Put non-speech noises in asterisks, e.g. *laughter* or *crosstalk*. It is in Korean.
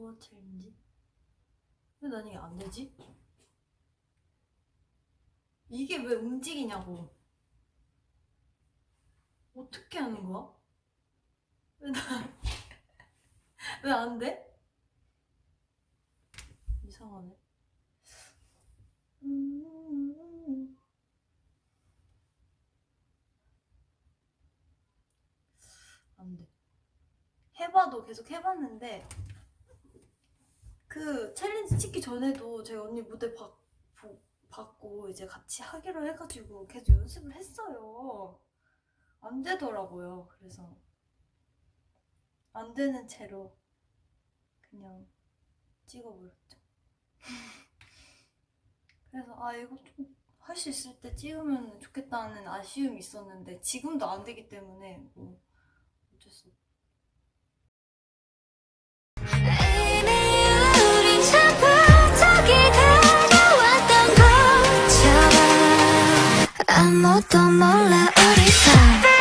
소화 챌린지? 왜난 이게 안 되지? 이게 왜 움직이냐고. 어떻게 하는 거야? 왜 나, *laughs* 왜 안 돼? 이상하네. 음, 안 돼. 해봐도 계속 해봤는데 그 챌린지 찍기 전에도 제가 언니 무대 봐, 보- 받고 이제 같이 하기로 해가지고 계속 연습을 했어요. 안 되더라고요. 그래서 안 되는 채로 그냥 찍어버렸죠. *laughs* 그래서 아 이거 좀 할 수 있을 때 찍으면 좋겠다는 아쉬움이 있었는데 지금도 안 되기 때문에 뭐 어쩔 수 없. 이 あもともらう